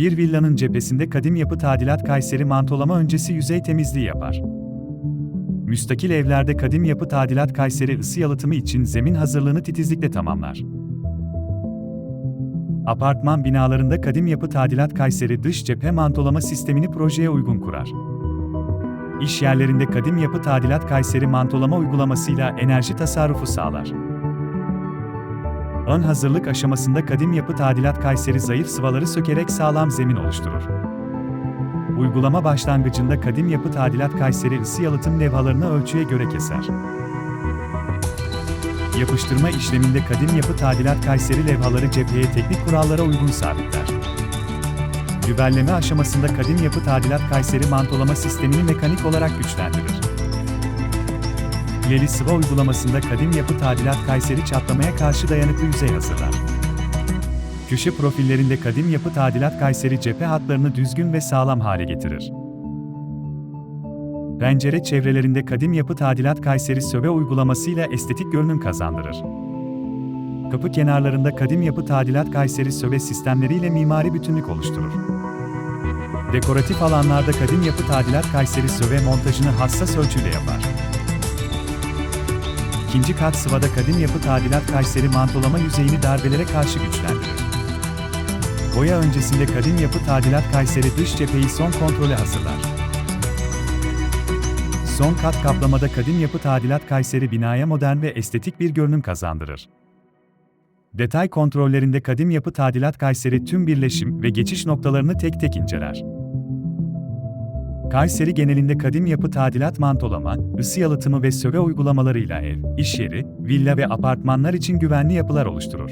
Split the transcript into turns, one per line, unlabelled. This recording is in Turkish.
Bir villanın cephesinde kadim yapı tadilat Kayseri mantolama öncesi yüzey temizliği yapar. Müstakil evlerde kadim yapı tadilat Kayseri ısı yalıtımı için zemin hazırlığını titizlikle tamamlar. Apartman binalarında kadim yapı tadilat Kayseri dış cephe mantolama sistemini projeye uygun kurar. İş yerlerinde kadim yapı tadilat Kayseri mantolama uygulamasıyla enerji tasarrufu sağlar. Ön hazırlık aşamasında kadim yapı tadilat Kayseri zayıf sıvaları sökerek sağlam zemin oluşturur. Uygulama başlangıcında kadim yapı tadilat Kayseri ısı yalıtım levhalarını ölçüye göre keser. Yapıştırma işleminde kadim yapı tadilat Kayseri levhaları cepheye teknik kurallara uygun sabitler. Güberleme aşamasında kadim yapı tadilat Kayseri mantolama sistemini mekanik olarak güçlendirir. Leli sıva uygulamasında kadim yapı tadilat Kayseri çatlamaya karşı dayanıklı yüzey hazırlar. Köşe profillerinde kadim yapı tadilat Kayseri cephe hatlarını düzgün ve sağlam hale getirir. Pencere çevrelerinde kadim yapı tadilat Kayseri söve uygulamasıyla estetik görünüm kazandırır. Kapı kenarlarında kadim yapı tadilat Kayseri söve sistemleriyle mimari bütünlük oluşturur. Dekoratif alanlarda kadim yapı tadilat Kayseri söve montajını hassas ölçüyle yapar. İkinci kat sıvada kadim yapı tadilat Kayseri mantolama yüzeyini darbelere karşı güçlendirir. Boya öncesinde kadim yapı tadilat Kayseri dış cepheyi son kontrole hazırlar. Son kat kaplamada kadim yapı tadilat Kayseri binaya modern ve estetik bir görünüm kazandırır. Detay kontrollerinde kadim yapı tadilat Kayseri tüm birleşim ve geçiş noktalarını tek tek inceler. Kayseri genelinde kadim yapı tadilat mantolama, ısı yalıtımı ve söve uygulamalarıyla ev, iş yeri, villa ve apartmanlar için güvenli yapılar oluşturur.